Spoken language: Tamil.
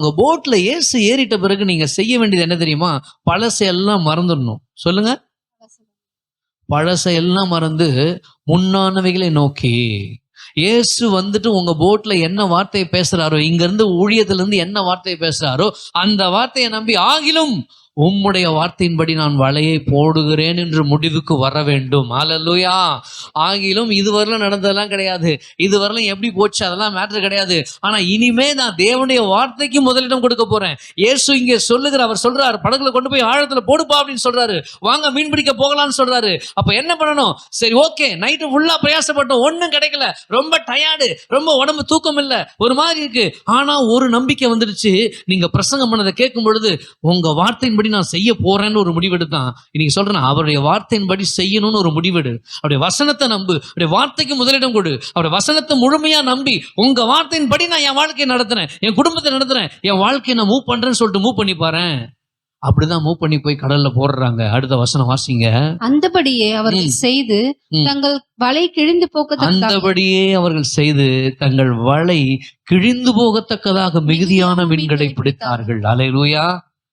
உங்க போட்ல ஏசு ஏறிட்ட பிறகு நீங்க செய்ய வேண்டியது என்ன தெரியுமா? பழசையெல்லாம் மறந்துடணும். சொல்லுங்க. பழசையெல்லாம் மறந்து முன்னானவைகளை நோக்கி. இயேசு வந்துட்டு உங்க போட்ல என்ன வார்த்தையை பேசுறாரோ இங்க இருந்து ஊழியத்துல இருந்து என்ன வார்த்தையை பேசுறாரோ அந்த வார்த்தையை நம்பி ஆகிலும் உம்முடைய வார்த்தையின்படி நான் வலையை போடுகிறேன் என்று முடிவுக்கு வர வேண்டும். அலலுயா ஆகிலும் இதுவரையிலும் நடந்ததெல்லாம் கிடையாது. இதுவரையிலும் எப்படி போச்சு அதெல்லாம் மேட்டர் கிடையாது. ஆனா இனிமே நான் தேவனுடைய வார்த்தைக்கு முதலிடம் கொடுக்க போறேன். இயேசு இங்கே சொல்லுகிற அவர் சொல்றாரு படகுல கொண்டு போய் ஆழத்துல போடுப்பா அப்படின்னு சொல்றாரு. வாங்க மீன் பிடிக்க போகலாம்னு சொல்றாரு. அப்ப என்ன பண்ணணும்? சரி ஓகே நைட்டு ஃபுல்லா பிரயாசப்பட்டோம். ஒன்றும் கிடைக்கல. ரொம்ப டயர்டு ரொம்ப உடம்பு தூக்கம் இல்லை. ஒரு மாதிரி இருக்கு. ஆனா ஒரு நம்பிக்கை வந்துடுச்சு. நீங்க பிரசங்கம் பண்ணதை கேட்கும் பொழுது உங்க வார்த்தையின்படி நான் செய்ய போறேன்னு ஒரு முடிவெடுத்தான். இன்னைக்கு சொல்றேன் அவருடைய வார்த்தையின்படி செய்யணும்னு ஒரு முடிவெடு. அவருடைய வசனத்தை நம்பு. அவருடைய வார்த்தைக்கு முதலிடம் கொடு. அவருடைய வசனத்தை முழுமையா நம்பி உங்க வார்த்தையின்படி நான் என் வாழ்க்கையை நடத்துறேன் என் குடும்பத்தை நடத்துறேன் என் வாழ்க்கையை நான் மூவ் பண்றேன்னு சொல்லிட்டு மூவ் பண்ணி பாரேன். அப்படிதான் மூவ் பண்ணி போய் கடல்ல போடுறாங்க. அடுத்த வசனம் வாசிங்க. அந்தபடியே அவர்கள். செய்து. தங்கள் வலை கிழிந்து போக்கத்தக்க அந்தபடியே அவர்கள் செய்து தங்கள் வலை கிழிந்து போகத்தக்கதாக மிகுதியான மீன்களை பிடித்தார்கள். அலையிலூயா